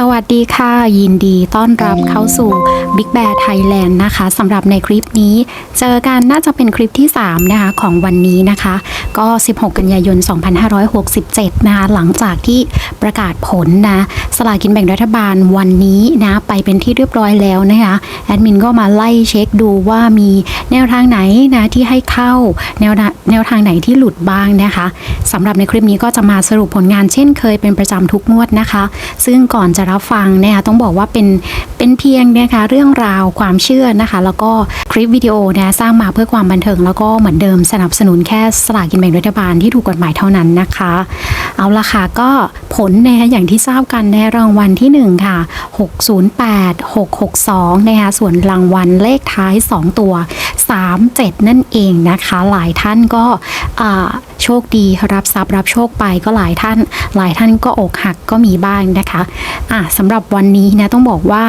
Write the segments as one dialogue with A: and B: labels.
A: สวัสดีค่ะ ยินดีต้อนรับเข้าสู่ Big Bear Thailand นะคะสำหรับในคลิปนี้ เจอกันน่าจะเป็นคลิปที่ 3 นะคะ ของวันนี้นะคะ ก็ 16 กันยายน 2567 นะคะหลังจากที่ประกาศผลนะสลากินแบ่งรัฐบาลวันนี้นะไปเป็นที่เรียบร้อยแล้วนะคะแอดมินก็มาไล่เช็คดูว่ามีแนวทางไหนนะที่ให้เข้าแนวแนวทางไหนที่หลุดบ้างนะคะสำหรับในคลิปนี้ก็จะมาสรุปผลงานเช่นเคยเป็นประจำทุกงวดนะคะ ซึ่งก่อนจะรับฟังนะคะต้องบอกว่าเป็นเป็นเพียงนะคะเรื่องราวความเชื่อนะคะ แล้วก็คลิปวิดีโอนะสร้างมาเพื่อความบันเทิงแล้วก็เหมือนเดิมสนับสนุนแค่สลากกินแบ่งรัฐบาลที่ถูกกฎหมายเท่านั้นนะคะ เอาละค่ะก็ผลนะคะอย่างที่ทราบกันในรางวัลที่ 1 ค่ะ 608 662นะคะส่วนรางวัลเลขท้าย 2 ตัว 37 นั่นเองนะคะ หลายท่านก็โชคดีรับทรัพย์รับโชคไปก็หลายท่าน หลายท่านก็อกหักก็มีบ้างนะคะอะสำหรับวันนี้นะต้องบอกว่า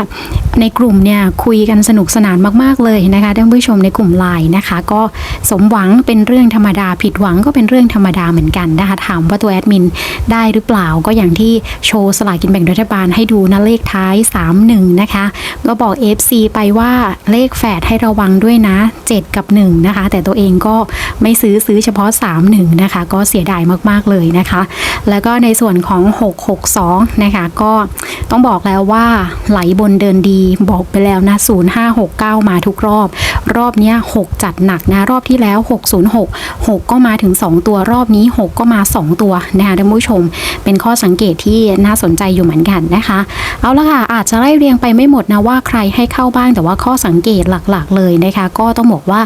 A: ในกลุ่มเนี่ยคุยกันสนุกสนานมาก ๆ เลยนะคะท่านผู้ชมในกลุ่มไลน์นะคะ ก็สมหวังเป็นเรื่องธรรมดาผิดหวังก็เป็นเรื่องธรรมดาเหมือนกันนะคะถามว่าตัวแอดมินได้หรือเปล่าก็อย่างที่โชว์สลากกินแบ่งรัฐบาลให้ดูนะเลขท้าย 31 นะคะ ก็บอก FC ไปว่าเลขแฝดให้ระวังด้วยนะ 7 กับ 1 นะคะ แต่ตัวเองก็ไม่ซื้อซื้อเฉพาะ 31 นะคะ ก็เสียดายมากๆเลยนะคะ แล้วก็ในส่วนของ 662 นะคะ ก็ต้องบอกแล้วว่าไหลบนเดินดีบอกไปแล้วนะ 0569 มาทุกรอบ รอบนี้6จัดหนักนะ รอบที่แล้ว 606 6 ก็มาถึง2 ตัวรอบนี้ 6 ก็มา 2 ตัวนะคะท่านผู้ชม เป็นข้อสังเกตที่น่าสนใจอยู่เหมือนกันนะคะ เอาละค่ะอาจจะไล่เรียงไปไม่หมดนะว่าใครให้เข้าบ้างแต่ว่าข้อสังเกตหลักๆ เลยนะคะ ก็ต้องบอกว่า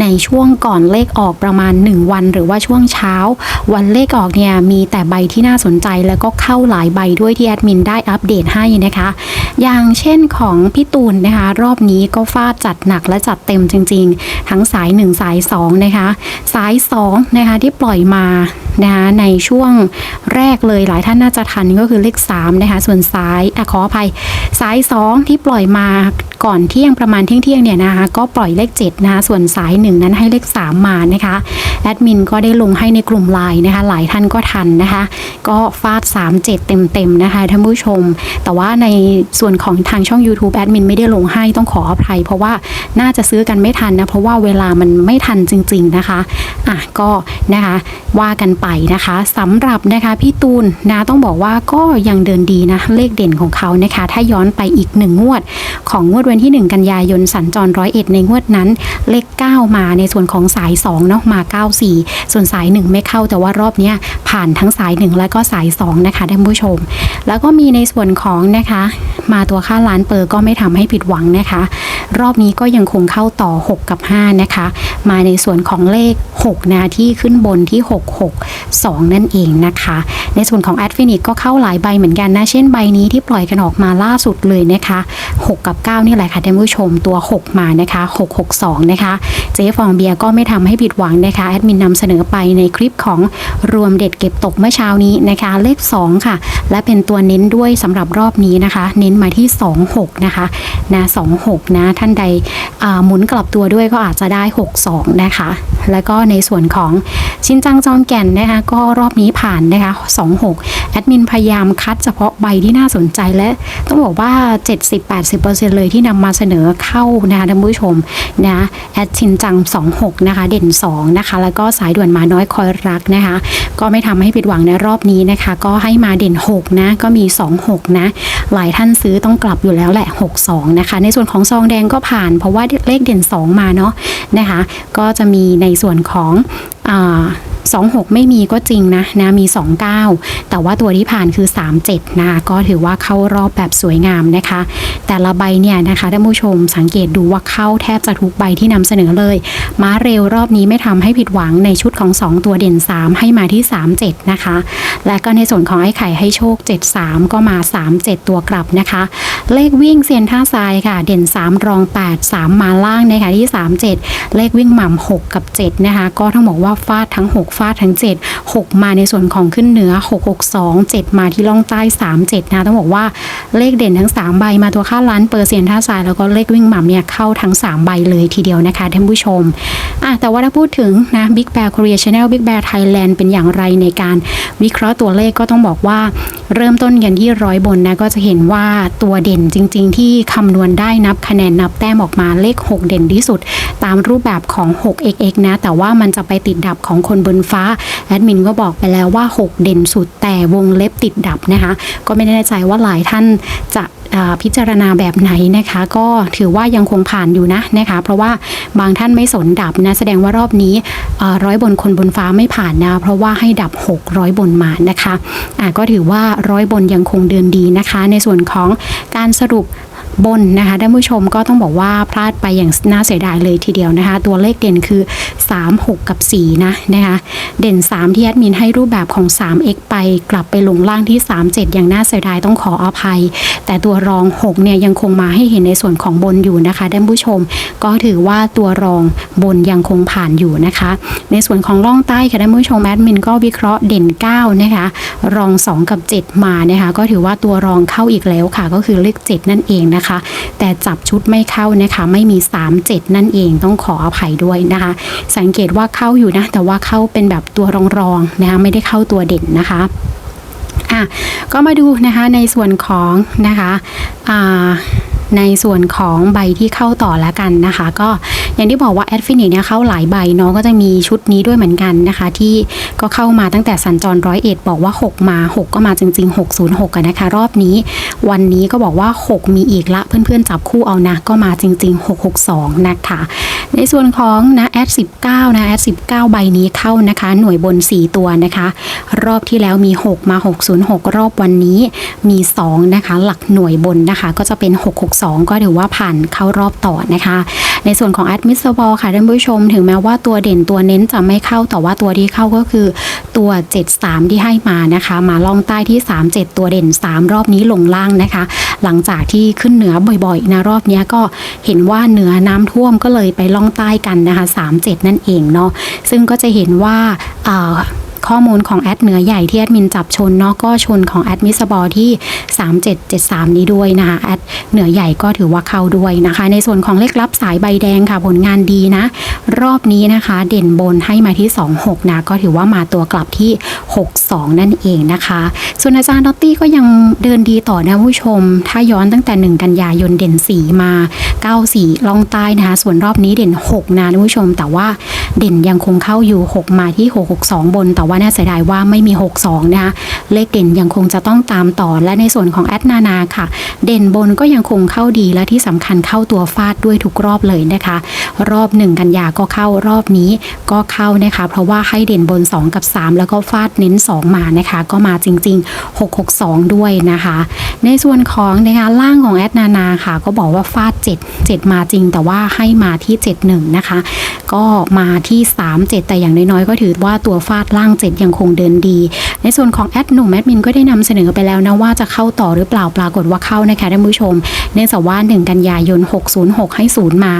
A: ในช่วงก่อนเลขออกประมาณ 1 วัน หรือว่าช่วงเช้า วันเลขออกเนี่ยมีแต่ใบที่น่าสนใจแล้วก็เข้าหลายใบด้วยที่แอดมินได้อัปเดตให้นะคะ อย่างเช่นของพี่ตูนนะคะ รอบนี้ก็ฟาดจัดหนักและจัดเต็มจริง ๆ ทั้งสาย 1 สาย 2 นะคะ สาย 2 นะคะ ที่ปล่อยมานะคะในช่วงแรกเลยหลายท่านน่าจะทันก็คือเลข3นะคะ ส่วนสายอะขออภัย สาย 2 ที่ปล่อยมาก่อนเที่ยงประมาณเที่ยงเที่ยงเนี่ยนะคะก็ปล่อยเลข7นะคะส่วนสาย 1 นั้นให้เลข 3 มานะคะแอดมินก็ได้ลงให้ในกลุ่มไลน์นะคะ หลายท่านก็ทันนะคะ ก็ฟาด 3 7 เต็มๆนะคะท่านผู้ชม แต่ว่าในส่วนวนของทางช่อง YouTube แอดมินไม่ได้ลงให้ต้องขออภัยเพราะว่าน่าจะซื้อกันไม่ทันนะ เพราะว่าเวลามันไม่ทันจริง ๆนะคะอะก็นะคะว่ากันไปนะคะสำหรับนะคะพี่ตูนนะต้องบอกว่าก็ยังเดินดีนะเลขเด่นของเขานะคะ ถ้าย้อนไปอีกหนึ่งงวด ของงวดวันที่ 1 กันยายนสัญจรร้อยเอ็ดในงวดนั้น เลข 9 มาในส่วนของสาย2เนาะมา 94 ส่วนสาย 1 ไม่เข้าแต่ว่ารอบเนี้ยผ่านทั้งสาย 1 และก็สาย 2 นะคะท่านผู้ชม แล้วก็มีในส่วนของนะคะ มาตัวค่าล้านเปอร์ก็ไม่ทำให้ผิดหวังนะคะ รอบนี้ก็ยังคงเข้าต่อ 6 กับ 5 นะคะ มาในส่วนของเลข 6 นะที่ขึ้นบนที่ 662 นั่นเองนะคะ ในส่วนของ a d f i n i x ก็เข้าหลายใบเหมือนกันนะ เช่นใบนี้ที่ปล่อยกันออกมาล่าสุดเลยนะคะ 6 กับ 9 นี่แหละค่ะท่านผู้ชมตัว 6 มานะคะ 662 นะคะ เจ๊ฟองเบียร์ก็ไม่ทำให้ผิดหวังนะคะ แอดมินนำเสนอไปในคลิปของรวมเด็ดเก็บตกเมื่อเช้านี้นะคะ เลข 2 ค่ะ และเป็นตัวเน้นด้วยสำหรับรอบนี้นะคะ เน้นมาที่ 26 นะคะนะ26 นะ ท่านใดหมุนกลับตัวด้วยก็อาจจะได้ 62นะคะ แล้วก็ในส่วนของชินจังจอมแก่นนะคะก็รอบนี้ผ่านนะคะ26แอดมินพยายามคัดเฉพาะใบที่น่าสนใจและต้องบอกว่า 70-80%เลยที่นำมาเสนอเข้านะคะท่านผู้ชมนะแอดชินจัง 26 นะคะ เด่น 2 นะคะ แล้วก็สายด่วนมาน้อยคอยรักนะคะ ก็ไม่ทำให้ผิดหวังในรอบนี้นะคะ ก็ให้มาเด่น 6 นะ ก็มี 26 นะ หลายท่านซื้อต้องกลับอยู่แล้วแหละ 62 นะคะ ในส่วนของซองแดงก็ผ่าน เพราะว่าเลขเด่น 2 มาเนาะนะคะก็จะมีในส่วนของ 26 ไม่มีก็จริงนะนะมี 29 แต่ว่าตัวที่ผ่านคือ 37 นะคะก็ถือว่าเข้ารอบแบบสวยงามนะคะ แต่ละใบเนี่ยนะคะท่านผู้ชมสังเกตดูว่าเข้าแทบจะทุกใบที่นำเสนอเลย ม้าเร็วรอบนี้ไม่ทำให้ผิดหวังในชุดของ 2 ตัวเด่น 3 ให้มาที่ 37 นะคะ และก็ในส่วนของไอ้ไข่ให้โชค 73 ก็มา 37 ตัวกลับนะคะ เลขวิ่งเซียนท่าทรายค่ะ เด่น 3 รอง 8 3 มาล่างนะคะที่ 37 เลขวิ่งหม่ำ6 กับ 7 นะคะ ก็ต้องบอกว่าฟาดทั้ง 6ฟาดทั้ง 7 6 มาในส่วนของขึ้นเหนือ 662 7 มาที่ล่องใต้ 37 นะ ต้องบอกว่าเลขเด่นทั้ง 3 ใบมาตัวค่าล้านเปอร์เซ็นต์ท่าทราย แล้วก็เลขวิ่งหม่ำเนี่ยเข้าทั้ง 3 ใบเลยทีเดียวนะคะท่านผู้ชมอะแต่ว่าถ้าพูดถึงนะ Big Bear Korea Channel Big Bear Thailand เป็นอย่างไรในการวิเคราะห์ตัวเลขก็ต้องบอกว่าเริ่มต้นกันที่ร้อยบนนะก็จะเห็นว่าตัวเด่นจริง ๆ ที่คำนวณได้นับคะแนนนับแต้มออกมาเลข 6 เด่นที่สุด ตามรูปแบบของ 6xx นะ แต่ว่ามันจะไปติดดับของคนบนฟ้าแอดมินก็บอกไปแล้วว่า 6 เด่นสุดแต่วงเล็บติดดับนะคะ ก็ไม่แน่ใจว่าหลายท่านจะพิจารณาแบบไหนนะคะ ก็ถือว่ายังคงผ่านอยู่นะนะคะ เพราะว่าบางท่านไม่สนดับนะ แสดงว่ารอบนี้ร้อยบนคนบนฟ้าไม่ผ่านนะ เพราะว่าให้ดับ 600 บนมานะคะอ่าก็ถือว่าร้อยบนยังคงเดินดีนะคะ ในส่วนของการสรุป บนนะคะท่านผู้ชมก็ต้องบอกว่าพลาดไปอย่างน่าเสียดายเลยทีเดียวนะคะ ตัวเลขเด่นคือ 3 6 กับ 4 นะนะคะเด่น 3 ที่แอดมินให้รูปแบบของ 3x ไปกลับไปลงล่างที่ 37 อย่างน่าเสียดายต้องขออภัย แต่ตัวรอง 6 เนี่ยยังคงมาให้เห็นในส่วนของบนอยู่นะคะท่านผู้ชม ก็ถือว่าตัวรองบนยังคงผ่านอยู่นะคะ ในส่วนของล่องใต้ค่ะท่านผู้ชมแอดมินก็วิเคราะห์เด่น 9 นะคะ รอง 2 กับ 7 มานะคะก็ถือว่าตัวรองเข้าอีกแล้วค่ะ ก็คือเลข 7 นั่นเองนะคะแต่จับชุดไม่เข้านะคะ ไม่มี 3 7 นั่นเองต้องขออภัยด้วยนะคะ สังเกตว่าเข้าอยู่นะ แต่ว่าเข้าเป็นแบบตัวรองๆนะคะไม่ได้เข้าตัวเด่นนะคะอะก็มาดูนะคะในส่วนของนะคะอ่าในส่วนของใบที่เข้าต่อแล้วกันนะคะ ก็ อย่างที่บอกว่าแอดฟินิเนี่ยเข้าหลายใบเนาะก็จะมีชุดนี้ด้วยเหมือนกันนะคะ ที่ก็เข้ามาตั้งแต่สัญจรร้อยเอ็ดบอกว่า 6 มา 6 ก็มาจริง ๆ 606กันนะคะ รอบนี้ วันนี้ก็บอกว่า 6 มีอีกละ เพื่อนๆ จับคู่เอานะ ก็มาจริง ๆ 662 นะคะ ในส่วนของนะแอด19 นะแอด19 ใบนี้เข้านะคะ หน่วยบน 4 ตัวนะคะ รอบที่แล้วมี 6 มา 606 รอบวันนี้มี 2 นะคะ หลักหน่วยบนนะคะ ก็จะเป็น 662 ก็ถือว่าผ่านเข้ารอบต่อนะคะ ในส่วนของ a d m มิสบอลค่ะท่านผู้ชม ถึงแม้ว่าตัวเด่นตัวเน้นจะไม่เข้าแต่ว่าตัวที่เข้าก็คือตัว 73 ที่ให้มานะคะ มาล่องใต้ที่ 37 ตัวเด่น 3 รอบนี้ลงล่างนะคะ หลังจากที่ขึ้นเหนือบ่อยๆนะรอบนี้ก็เห็นว่าเหนือน้ำท่วมก็เลยไปล่องใต้กันนะคะ 37 นั่นเองเนาะซึ่งก็จะเห็นว่าอ่า ข้อมูลของแอดเหนือใหญ่ที่แอดมินจับชนเนาะก็ชนของแอดมิสบอที่ 3773 นี้ด้วยนะคะแอดเหนือใหญ่ก็ถือว่าเข้าด้วยนะคะ ในส่วนของเลขลับสายใบแดงค่ะผลงานดีนะ รอบนี้นะคะ เด่นบนให้มาที่ 26 นะ ก็ถือว่ามาตัวกลับที่ 62 นั่นเองนะคะ ส่วนอาจารย์ดอตตี้ก็ยังเดินดีต่อนะผู้ชม ถ้าย้อนตั้งแต่ 1 กันยายนเด่น 4 มา 94 ลองใต้นะคะ ส่วนรอบนี้เด่น 6 นะผู้ชม แต่ว่าเด่นยังคงเข้าอยู่ 6 มาที่ 662 บนแต่ว่าน่าเสียดายว่าไม่มี 62 นะคะเลขเด่นยังคงจะต้องตามต่อและในส่วนของแอดนานาค่ะ เด่นบนก็ยังคงเข้าดีและที่สำคัญเข้าตัวฟาดด้วยทุกรอบเลยนะคะ รอบ 1 กันยาก็เข้ารอบนี้ก็เข้านะคะ เพราะว่าให้เด่นบน 2 กับ 3 แล้วก็ฟาดเน้น 2 มานะคะ ก็มาจริง ๆ 662 ด้วยนะคะ ในส่วนของนะคะล่างของแอดนานาค่ะ ก็บอกว่าฟาด 7 7 มาจริง แต่ว่าให้มาที่ 71 นะคะ ก็มาที่ 3 7 แต่อย่างน้อยๆก็ถือว่าตัวฟาดล่าง7ยังคงเดินดี ในส่วนของแอดหนุ่มแอดมินก็ได้นำเสนอไปแล้วนะว่าจะเข้าต่อหรือเปล่าปรากฏว่าเข้านะคะท่านผู้ชม เนื่องจากว่า 1 กันยายน 606 ให้0มา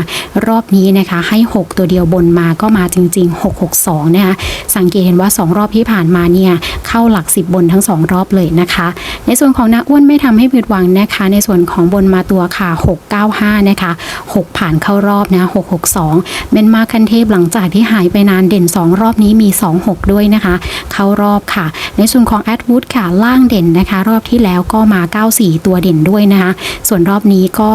A: รอบนี้นะคะให้ 6 ตัวเดียวบนมาก็มาจริง ๆ 662 นะคะสังเกตเห็นว่า 2 รอบที่ผ่านมาเนี่ยเข้าหลัก 10 บนทั้ง 2 รอบเลยนะคะ ในส่วนของนาอ้วนไม่ทำให้ผิดหวังนะคะ ในส่วนของบนมาตัวค่ะ 695 นะคะ 6 ผ่านเข้ารอบนะ 662เป็นมาคันเทพหลังจากที่หายไปนานเด่น 2 รอบนี้มี 26 ด้วยนะคะเข้ารอบค่ะ ในส่วนของแอดวูดค่ะล่างเด่นนะคะ รอบที่แล้วก็มา 94 ตัวเด่นด้วยนะคะ ส่วนรอบนี้ก็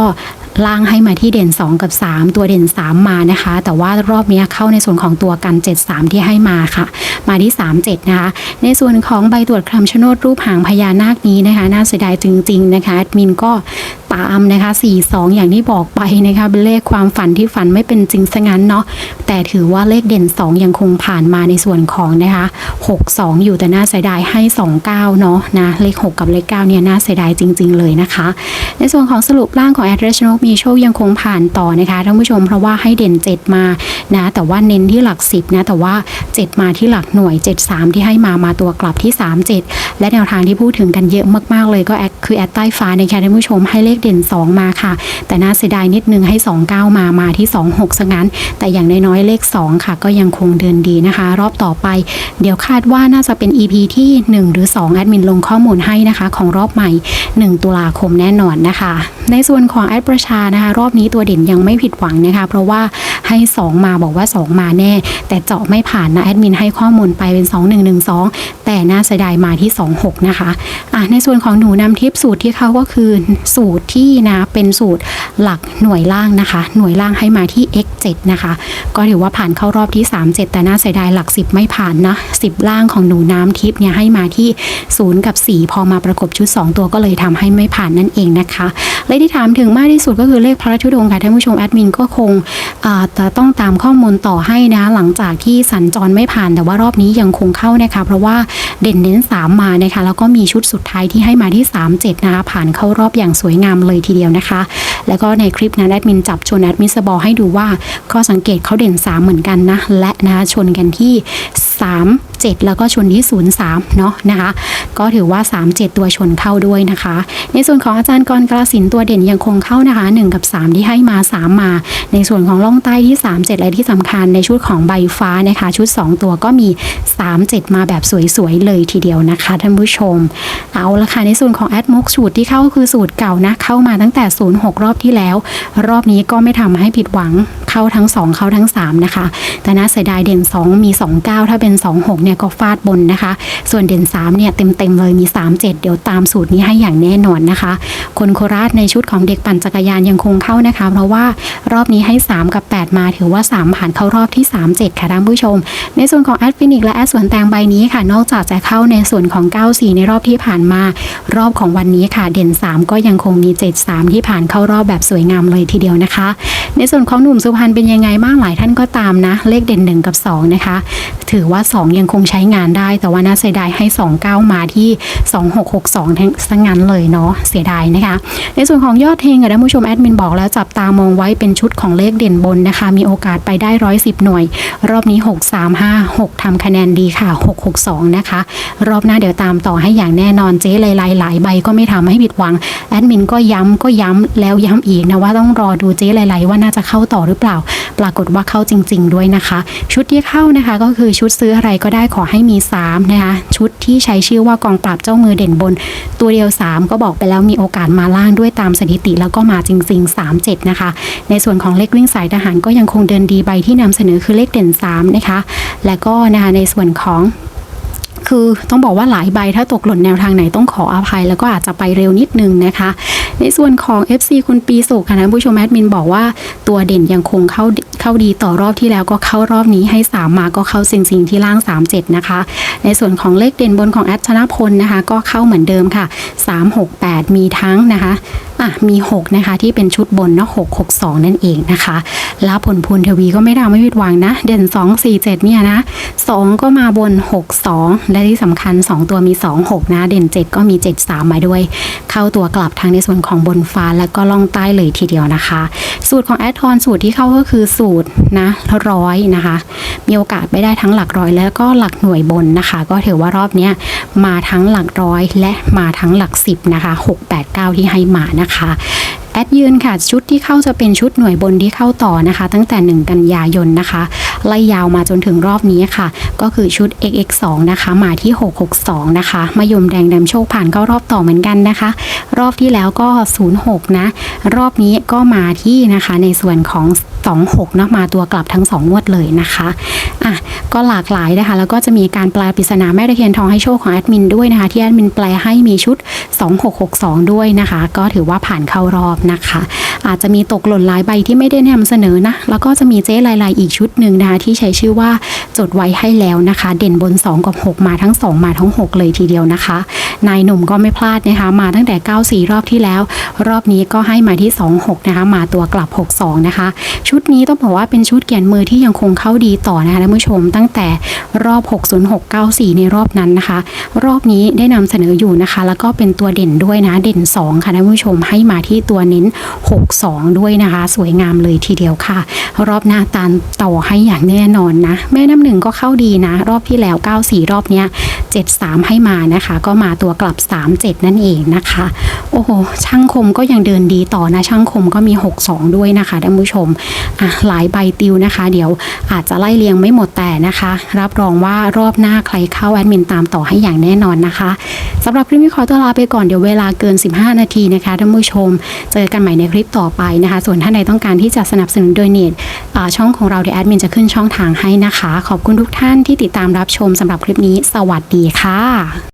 A: ล่างให้มาที่เด่น 2 กับ 3 ตัวเด่น 3 มานะคะ แต่ว่ารอบนี้เข้าในส่วนของตัวกัน 73 ที่ให้มาค่ะ มาที่ 37 นะคะ ในส่วนของใบตรวจคำชะโนดรูปหางพญานาคนี้นะคะ น่าเสียดายจริง ๆ นะคะมินก็ตามนะคะ 42 อย่างที่บอกไปนะคะเป็นเลขความฝันที่ฝันไม่เป็นจริงซะงั้นเนาะแต่ถือว่าเลขเด่น 2 ยังคงผ่านมาในส่วนของนะคะ62 อยู่แต่น่าเสียดายให้ 29 เนาะนะเลข 6 กับเลข9เนี่ยน่าเสียดายจริง ๆ เลยนะคะ ในส่วนของสรุปร่างของแอดเรชโนมีโชคยังคงผ่านต่อนะคะท่านผู้ชมเพราะว่าให้เด่น 7 มานะแต่ว่าเน้นที่หลัก 10นะแต่ว่า 7 มาที่หลักหน่วย 73 ที่ให้มามาตัวกลับที่ 37 และแนวทางที่พูดถึงกันเยอะมากๆเลยก็แอดคือแอดใต้ฟ้านะคะท่านผู้ชมให้เลขเด่น 2 มาค่ะ แต่น่าเสียดายนิดนึงให้ 29 มามาที่ 26ซะงั้น แต่อย่างน้อยๆเลข 2 ค่ะ ก็ยังคงเดินดีนะคะ รอบต่อไป เดี๋ยวคาดว่าน่าจะเป็น EP ที่ 1 หรือ 2 แอดมินลงข้อมูลให้นะคะ ของรอบใหม่ 1 ตุลาคมแน่นอนนะคะ ในส่วนของแอดประชานะคะ รอบนี้ตัวเด่นยังไม่ผิดหวังนะคะ เพราะว่าให้ 2 มาบอกว่า 2 มาแน่ แต่เจาะไม่ผ่านนะแอดมินให้ข้อมูลไปเป็น 2112 แต่น่าเสียดายมาที่ 26 นะคะอะในส่วนของหนูนำทิปสูตรที่เขาก็คือสูตรที่นะเป็นสูตรหลักหน่วยล่างนะคะ หน่วยล่างให้มาที่ x7 นะคะ ก็ถือว่าผ่านเข้ารอบที่ 37 แต่น่าเสียดายหลัก 10 ไม่ผ่านนะ10 ล่างของหนูน้ำทิพย์เนี่ยให้มาที่ 0 กับ 4 พอมาประกบชุด 2 ตัวก็เลยทำให้ไม่ผ่านนั่นเองนะคะเลขที่ถามถึงมากที่สุดก็คือเลขพระธุดงค์ค่ะท่านผู้ชมแอดมินก็คงจะต้องตามข้อมูลต่อให้นะ หลังจากที่สัญจรไม่ผ่านแต่ว่ารอบนี้ยังคงเข้านะคะเพราะว่าเด่นเน้น3มานะคะแล้วก็มีชุดสุดท้ายที่ให้มาที่ 37นะคะผ่านเข้ารอบอย่างสวยงามเลยทีเดียวนะคะ แล้วก็ในคลิปนะแอดมินจับชนแอดมินสบอให้ดูว่าข้อสังเกตเขาเด่น 3 เหมือนกันนะและนะคะชนกันที่ 3 7 แล้วก็ชนที่ 0 3 เนาะนะคะ ก็ถือว่า 3 7 ตัวชนเข้าด้วยนะคะ ในส่วนของอาจารย์กรกระสินตัวเด่นยังคงเข้านะคะ 1 กับ 3 ที่ให้มา 3 มา ในส่วนของล่องใต้ที่ 3 7 และที่สำคัญในชุดของใบฟ้านะคะ ชุด 2 ตัวก็มี 3 7 มาแบบสวยๆเลยทีเดียวนะคะท่านผู้ชม เอาละค่ะในส่วนของแอดมกสูตรที่เข้าคือสูตรเก่านะเข้ามาตั้งแต่ 06 รอบที่แล้ว รอบนี้ก็ไม่ทำให้ผิดหวังเข้าทั้ง 2 เข้าทั้ง 3 นะคะ แต่น่าเสียดายเด่น 2 มี 29 ถ้าเป็น 26เนี่ยก็ฟาดบนนะคะ ส่วนเด่น3เนี่ยเต็มๆเลยมี 37 เดี๋ยวตามสูตรนี้ให้อย่างแน่นอนนะคะ คนโคราชในชุดของเด็กปั่นจักรยานยังคงเข้านะคะ เพราะว่ารอบนี้ให้ 3 กับ 8 มาถือว่า 3 ผ่านเข้ารอบที่ 37 ค่ะท่านผู้ชม ในส่วนของแอดฟินิกและแอดสวนแตงใบนี้ค่ะ นอกจากจะเข้าในส่วนของ 94 ในรอบที่ผ่านมา รอบของวันนี้ค่ะเด่น 3 ก็ยังคงมี 73 ที่ผ่านเข้ารอบแบบสวยงามเลยทีเดียวนะคะ ในส่วนของหนุ่มสุพรรณเป็นยังไงบ้างหลายท่านก็ตามนะ เลขเด่น 1 กับ 2 นะคะ ถือว่า 2 ยังคงใช้งานได้ แต่ว่าน่าเสียดายให้ 29 มาที่ 2662ทั้งสังงั้นเลยเนาะเสียดายนะคะ ในส่วนของยอดเฮงค่ะท่านผู้ชมแอดมินบอกแล้วจับตามองไว้เป็นชุดของเลขเด่นบนนะคะ มีโอกาสไปได้ 110 หน่วย รอบนี้ 635 6ทำคะแนนดีค่ะ 662 นะคะ รอบหน้าเดี๋ยวตามต่อให้อย่างแน่นอนเจ๊หลายหลายใบก็ไม่ทำให้ผิดหวังแอดมินก็ย้ำก็ย้ำแล้วย้ำอีกนะว่าต้องรอดูเจ๊หลายๆ ว่าน่าจะเข้าต่อหรือเปล่า ปรากฏว่าเข้าจริง ๆ ด้วยนะคะ ชุดที่เข้านะคะก็คือชุดซื้ออะไรก็ได้ขอให้มี 3 นะคะ ชุดที่ใช้ชื่อว่ากองปราบเจ้ามือเด่นบน ตัวเดียว 3 ก็บอกไปแล้วมีโอกาสมาล่างด้วยตามสถิติแล้วก็มาจริง ๆ 3 7 นะคะ ในส่วนของเลขวิ่งสายทหารก็ยังคงเดินดีใบที่นำเสนอคือเลขเด่น 3 นะคะ และก็นะคะในส่วนของ คือต้องบอกว่าหลายใบถ้าตกหล่นแนวทางไหนต้องขออภัย แล้วก็อาจจะไปเร็วนิดนึงนะคะ ในส่วนของ FC คุณปีสุขค่ะท่านผู้ชมแอดมินบอกว่าตัวเด่นยังคงเข้าเข้าดีต่อรอบที่แล้วก็เข้ารอบนี้ให้ 3 มาก็เข้าสิงสิงที่ล่าง 37 นะคะ ในส่วนของเลขเด่นบนของแอดชนะพลนะคะ ก็เข้าเหมือนเดิมค่ะ 3 6 8 มีทั้งนะคะอะมี 6 นะคะ ที่เป็นชุดบนเนาะ6 6 2 นั่นเองนะคะแล้วผลพูนทวีก็ไม่ได้ไม่ผิดหวังนะ เด่น 2 4 7 เนี่ยนะ 2 ก็มาบน 6 2และที่สำคัญ 2 ตัวมี 2 6 นะ เด่น 7 ก็มี 7 3 มาด้วย เข้าตัวกลับทางในส่วนของบนฟ้าแล้วก็ล่องใต้เลยทีเดียวนะคะ สูตรของแอดทอนสูตรที่เข้าก็คือสูตรนะร้อยนะคะ มีโอกาสไปได้ทั้งหลักร้อย แล้วก็หลักหน่วยบนนะคะ ก็ถือว่ารอบนี้มาทั้งหลักร้อย และมาทั้งหลักสิบนะคะ6 8 9 ที่ให้มานะคะ แอดยืนค่ะชุดที่เข้าจะเป็นชุดหน่วยบนที่เข้าต่อนะคะ ตั้งแต่ 1 กันยายนนะคะไล่ยาวมาจนถึงรอบนี้ค่ะ ก็คือชุด XX2 นะคะ มาที่ 662 นะคะมายมแดงดำโชคผ่านเข้ารอบต่อเหมือนกันนะคะ รอบที่แล้วก็ 06 นะ รอบนี้ก็มาที่นะคะในส่วนของ 26เนาะมาตัวกลับทั้ง 2 งวดเลยนะคะอะก็หลากหลายนะคะ แล้วก็จะมีการแปลปริศนาแม่ตะเคียนทองให้โชคของแอดมินด้วยนะคะ ที่แอดมินแปลให้มีชุด 2662 ด้วยนะคะ ก็ถือว่าผ่านเข้ารอบนะคะ อาจจะมีตกหล่นหลายใบที่ไม่ได้นำเสนอนะ แล้วก็จะมีเจ๊ลายๆอีกชุดหนึ่งนะคะที่ใช้ชื่อว่าจดไว้ให้แล้วนะคะ เด่นบน 2 กับ 6 มาทั้ง 2 มาทั้ง 6 เลยทีเดียวนะคะ นายหนุ่มก็ไม่พลาดนะคะ มาตั้งแต่ 94 รอบที่แล้ว รอบนี้ก็ให้มาที่ 26 นะคะ มาตัวกลับ 62 นะคะ ชุดนี้ต้องบอกว่าเป็นชุดเกียนมือที่ยังคงเข้าดีต่อนะคะท่านผู้ชมตั้งแต่รอบ 60694 ในรอบนั้นนะคะ รอบนี้ได้นำเสนออยู่นะคะ แล้วก็เป็นตัวเด่นด้วยนะเด่น 2 ค่ะท่านผู้ชมให้มาที่ตัวเน้น 62 ด้วยนะคะ สวยงามเลยทีเดียวค่ะ รอบหน้าตามต่อให้อย่างแน่นอนนะ แม่น้ำหนึ่งก็เข้าดีนะ รอบที่แล้ว 94 รอบเนี้ย73 ให้มานะคะ ก็มาตัวกลับ 37 นั่นเองนะคะ โอ้โห ช่างคมก็ยังเดินดีต่อนะ ช่างคมก็มี 62 ด้วยนะคะท่านผู้ชมอะหลายใบติวนะคะ เดี๋ยวอาจจะไล่เรียงไม่หมดแต่นะคะ รับรองว่ารอบหน้าใครเข้าแอดมินตามต่อให้อย่างแน่นอนนะคะสำหรับคลิปนี้ขอตัวลาไปก่อนเดี๋ยวเวลาเกิน 15 นาทีนะคะท่านผู้ชม เจอกันใหม่ในคลิปต่อไปนะคะ ส่วนท่านใดต้องการที่จะสนับสนุนโดยเน็ตช่องของเราเดี๋ยวแอดมินจะขึ้นช่องทางให้นะคะ ขอบคุณทุกท่านที่ติดตามรับชมสำหรับคลิปนี้ สวัสดีค่ะ